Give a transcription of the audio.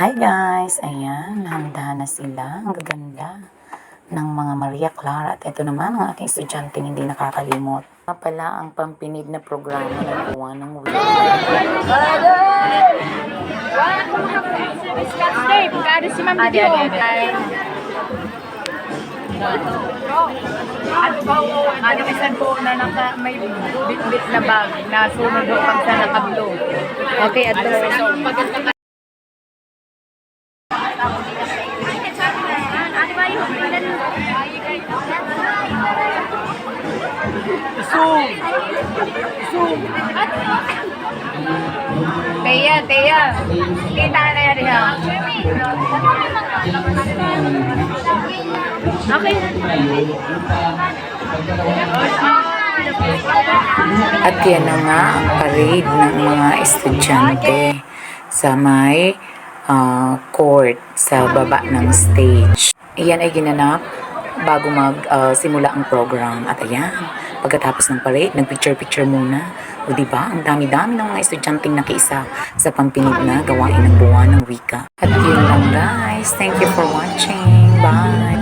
Hi guys! Ayan, handa na sila. Ang gaganda ng mga Maria Clara. At ito naman ang aking estudyante hindi nakakalimot. Nga pala ang pampinig na programa ng buwan ng week. Dave, kado si Ma'am adi. Ano isan po na naka, may bit-bit na bag na sunod pag sa nakablo. Okay, at Teya, Teya. Kita na yan ha. Okay. At yan na nga ang parade ng mga estudyante sa may ah, court sa baba ng stage. Iyan ay ginanap bago mag-simula ang program. At ayan, pagkatapos ng parade, nag-picture-picture muna. O diba, ang dami-dami ng mga estudyanteng nakiisa sa pampinig na gawain ng buwan ng wika. At yun lang guys. Thank you for watching. Bye!